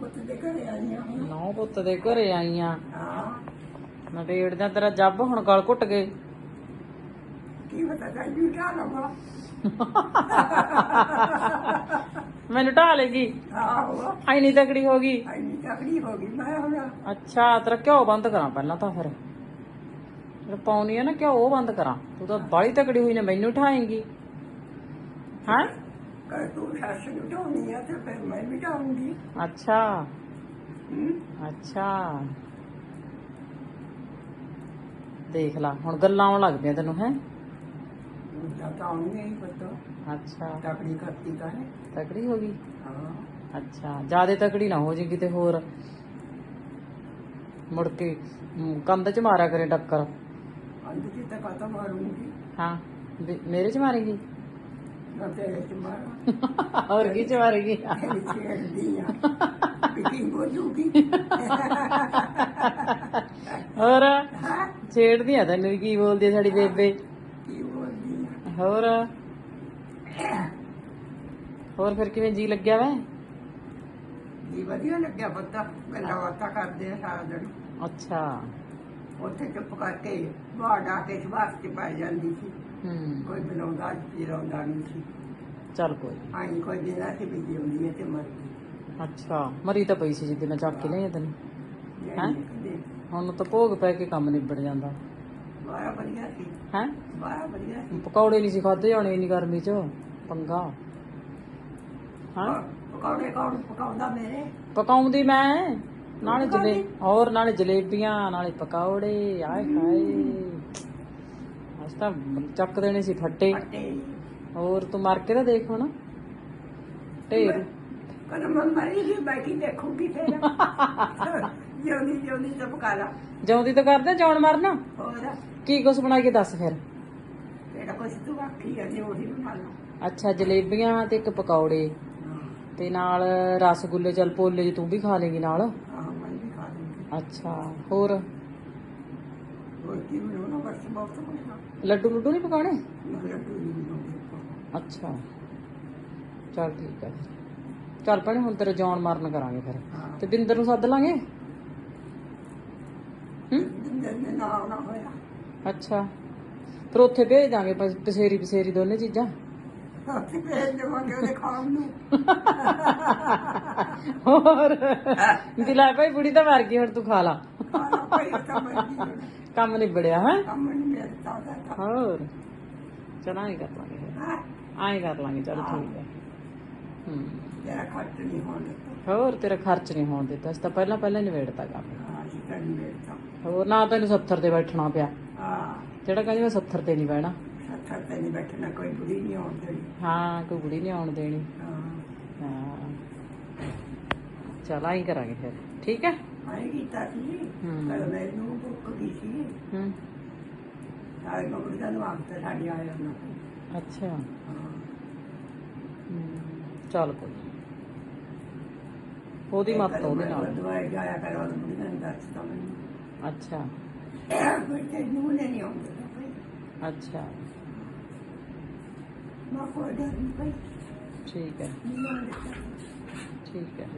ਪੁੱਤ ਦੇ ਘਰੇ ਆਈਆਂ ਨੌ ਪੁੱਤ ਦੇ ਘਰੇ ਆਈਆਂ। ਹਾਂ ਨਵੇੜ ਦਾ ਤੇਰਾ ਜੱਬ ਹੁਣ ਗਲ ਘੁੱਟ ਗਏ। ਕੀ ਪਤਾ ਕਾਹਦੀ ਉਠਾ ਲਵਾ ਮੈਨੂੰ ਢਾ ਲੇਗੀ ਆਹੋ ਐਨੀ ਤਕੜੀ ਹੋ ਗਈ। ਇੰਨੀ ਤਕੜੀ ਹੋ ਗਈ। ਮੈਂ ਹੁਣ ਅੱਛਾ, ਤੇਰਾ ਘਿਓ ਬੰਦ ਕਰਾਂ ਪਹਿਲਾਂ ਤਾਂ ਫਿਰ। ਜੇ ਪਾਉਣੀ ਆ ਨਾ ਘਿਓ ਉਹ ਬੰਦ ਕਰਾਂ। ਤੂੰ ਤਾਂ ਬਾਲੀ ਤਕੜੀ ਹੋਈ ਨੇ, ਮੈਨੂੰ ਉਠਾਏਂਗੀ ਹਾਂ? ਕਰ ਤੂੰ ਸੱਸ ਨੂੰ ਢਾਉਣੀ ਆ ਤੇ ਫਿਰ ਮੈਂ ਵੀ ਢਾਉਂਗੀ ਅੱਛਾ। ਦੇਖ ਲਾ ਹੁਣ ਗੱਲਾਂ ਆਉਣ ਲੱਗ ਪਈਆਂ ਤੈਨੂੰ ਹੈ? ਤਾਂ ਢਾਉਣੀ ਹੀ ਪਤਾ। ਅੱਛਾ। ਤਕੜੀ ਕਰਤੀ ਤਾਂ ਹੈ। ਤਕੜੀ ਹੋ ਗਈ? ਹਾਂ। ਅੱਛਾ ਜਿਆਦੇ ਤਕੜੀ ਨਾ ਹੋ ਜੀ ਕਿਤੇ ਹੋਰ। ਮੁੜ ਕੇ ਕੰਧ ਚ ਮਾਰਿਆ ਕਰੇ ਟੱਕਰ। ਜੀ ਤੱਕ ਤਾਂ ਮਾਰੂੰਗੀ? ਹਾਂ ਮੇਰੇ ਚ ਮਾਰੇਗੀ? ਤੇਰੇ ਚ ਮਾਰਾਂ। ਹੋਰ ਕੀ ਚ ਮਾਰੇਗੀ ਤੇਰੀ ਛੇੜਦੀ ਆ। ਕੀ ਬੋਲੂਗੀ ਹੋਰ? ਛੇੜਦੀ ਆ ਤੈਨੂੰ ਕੀ ਬੋਲਦੀ ਆ ਸਾਡੀ ਬੇਬੇ? ਕੀ ਬੋਲਦੀ ਆ? ਹੋਰ? ਹੋਰ ਫਿਰ ਕਿਵੇਂ ਜੀ ਲੱਗਿਆ ਵੈ? ਜੀ ਵਧੀਆ ਲੱਗਿਆ ਪਤਾ ਗੱਲਾਂ ਬਾਤਾਂ ਕਰਦੇ ਆ ਸਾਰਾ ਦਿਨ। ਅੱਛਾ। ਉੱਥੇ ਚੁੱਪ ਕਰਕੇ ਬਾਹਰ ਆ ਕੇ ਸਵਾਸ ਚ ਪੈ ਜਾਂਦੀ ਸੀ। ਹੂੰ। ਕੋਈ ਬੁਲਾਉਂਦਾ ਸੀ ਰੋਂਦਾ ਨਹੀਂ ਸੀ। ਚੱਲ ਕੋਈ ਨੀ। ਆਈ ਕੋਈ ਦਿਨ ਕੇ ਵੀ ਜਿਉਂਦੀ ਹੈ ਤੇ ਮਰ ਗਈ। ਅੱਛਾ ਮਰੀ ਤਾਂ ਪਈ ਸੀ ਜਿੱਦੇ ਮੈਂ ਚੱਕ ਕੇ ਲਿਆ ਤੈਨੂੰ। ਹੈਂ? ਕਦੇ। ਹੁਣ ਤਾਂ ਭੋਗ ਪੈ ਕੇ ਕੰਮ ਨਿਬੜ ਜਾਂਦਾ। ਬਾਰਾ ਵਧੀਆ ਸੀ। ਹੈ? ਬਾਰਾ ਵਧੀਆ ਸੀ। ਪਕੌੜੇ ਨਹੀਂ ਸੀ ਖਾਦੇ ਜਾਣੇ ਇੰਨੀ ਗਰਮੀ ਚ ਪੰਗਾ। ਹਾਂ? ਪਕੌੜੇ ਕੌਣ ਪਕਾਉਂਦਾ ਮੇਰੇ? ਪਕਾਉਂਦੀ ਮੈਂ। ਨਾਲੇ ਜਲੇ ਹੋਰ ਨਾਲੇ ਜਲੇਬੀਆਂ ਨਾਲੇ ਪਕੌੜੇ ਆਏ ਹਾਏ। ਤਾਂ ਚੱਕ ਦੇਣੇ ਸੀ ਫੱਟੇ। ਫੱਟੇ। ਹੋਰ ਤੂੰ ਮਾਰ ਕੇ ਤਾਂ ਦੇਖ ਹੁਣ। ਢੇਰ। ਕਦੋਂ ਮੈਂ ਮਰੀ ਸੀ ਬੈਠੀ ਦੇਖੂਗੀ ਫੇਰ। ਜਿਉਂਦੀ ਜਿਉਂਦੀ ਤਾਂ ਪਕਾ ਲਾ। ਜਿਉਂਦੀ ਤਾਂ ਕਰਦੇ ਜੌਣ ਮਰਨਾ। ਹੋਰ? ਕੀ ਕੁਛ ਬਣਾ ਕੇ ਦੱਸ ਫਿਰ? ਤੇਰਾ ਕੁਛ ਤੂੰ ਆਖੀ ਜਾਂਦੀ ਉਹੀ ਬਣਾ ਲਾ। ਅੱਛਾ ਜਲੇਬੀਆਂ ਤੇ ਇੱਕ ਪਕੌੜੇ। ਤੇ ਨਾਲ ਰਸਗੁੱਲੇ ਚੱਲ ਪੋਲੇ ਜੀ ਤੂੰ ਵੀ ਖਾ ਲੇਗੀ ਨਾਲ। ਹਾਂ ਮੈਂ ਵੀ ਖਾ ਲੂੰਗੀ। ਅੱਛਾ ਹੋਰ? ਬਸ ਬਹੁਤ ਬਣਾਉਣਾ ਲੱਡੂ ਲੁੱਡੂ ਨਹੀਂ ਪਕਾਉਣੇ? ਮੈਂ ਲੱਡੂ ਨਹੀਂ ਬਣਾਉਂਦੀ ਅੱਛਾ। ਚੱਲ ਠੀਕ ਹੈ ਚੱਲ ਭੈਣੇ ਹੁਣ ਤੇਰੇ ਜੌਣ ਮਾਰਨ ਕਰਾਂਗੇ ਫਿਰ। ਹਾਂ। ਤੇ ਬਿੰਦਰ ਨੂੰ ਸੱਦ ਲਾਂਗੇ? ਨਾ ਆਉਣਾ ਹੋਇਆ। ਅੱਛਾ। ਫਿਰ ਉੱਥੇ ਭੇਜ ਦਾਂਗੇ ਪ- ਪਸੇਰੀ ਪਸੇਰੀ ਦੋਨੇ ਚੀਜ਼ਾਂ। ਅਸੀਂ ਭੇਜ ਦੇਵਾਂਗੇ ਉਹਦੇ ਖਾਣ ਨੂੰ। ਹੋਰ। ਦਿਲਾ ਭਾਈ ਬੁੜੀ ਤਾਂ ਮਰ ਗਈ ਹੁਣ ਤੂੰ ਖਾ ਲਾ। ਭਾਈ ਤਾਂ ਮਰਜ਼ੀ ਹੋਣਾ। ਕੰਮ ਨਿਬੜਿਆ ਹੈ? ਕੰਮ ਨਹੀਂ ਮਿਲਦਾ ਦਾ ਹੋਰ? ਚਲਾਂ ਹੀ ਕਰ ਲਾਂਗੇ ਫਿਰ। ਹਾਂ। ਆਏ ਕਰ ਲਾਂਗੇ ਚੱਲ ਠੀਕ ਹੈ। ਹੂੰ। ਤੇਰਾ ਖਰਚ ਨਹੀਂ ਹੋਣ ਦਿੱਤਾ। ਹੋਰ ਤੇਰਾ ਖਰਚ ਨਹੀਂ ਹੋਣ ਦਿੱਤਾ। ਅਸੀਂ ਤਾਂ ਪਹਿਲਾਂ ਪਹਿਲਾਂ ਹੀ ਨਿਬੇੜਤਾ ਕੰਮ। ਹਾਂ ਜੀ ਤਾਂ ਨਹੀਂ ਮਿਲਦਾ ਹੋਰ ਨਾ ਤੈਨੂੰ 70 ਤੇ ਬੈਠਣਾ ਪਿਆ। ਹਾਂ। ਜਿਹੜਾ ਕਹਿੰਦੀ ਮੈਂ 70 ਤੇ ਨਹੀਂ ਬਹਿਣਾ। ਸੱਥਰ ਤੇ ਨਹੀਂ ਬੈਠਣਾ ਕੋਈ ਬੁੜੀ ਨਹੀਂ ਆਉਣ ਦੇਣੀ। ਹਾਂ ਕੋਈ ਬੁੜੀ ਨਹੀਂ ਆਉਣ ਦੇਣੀ। ਹਾਂ। ਹਾਂ। ਚਲ ਆਈ ਕਰਾਂਗੇ ਫਿਰ। ਠੀਕ ਹੈ? ਆਈ ਕੀਤਾ ਸੀ ਹਮ। ਪਰ ਮੈਨੂੰ ਭੁੱਖ ਗਈ ਸੀ। ਹੂੰ। ਸਾਰੇ ਮਗਰ ਦਾ ਨਵਾਬ ਤੇ ਸਾਡੇ ਆਇਆ ਨਾ। ਅੱਛਾ। ਹਾਂ। ਹੂੰ, ਚੱਲ ਕੋਈ ਨੀ। ਉਹਦੀ ਮੱਤ ਉਹਦੇ ਨਾਲ। ਦਵਾਈ ਜਾਇਆ ਕਰ ਉਹ ਬੁੜੀ ਨੇ ਦੱਸਤਾ ਮੈਨੂੰ। ਅੱਛਾ। ਕੋਈ ਤੇ ਨੂੰ ਨਹੀਂ ਆਉਂਦਾ ਭਾਈ ਅੱਛਾ। ਮੈਂ ਕੋਈ ਡਰ ਨਹੀਂ ਭਾਈ। ਠੀਕ ਹੈ। ਨਹੀਂ ਆਉਂਦਾ ਠੀਕ ਹੈ।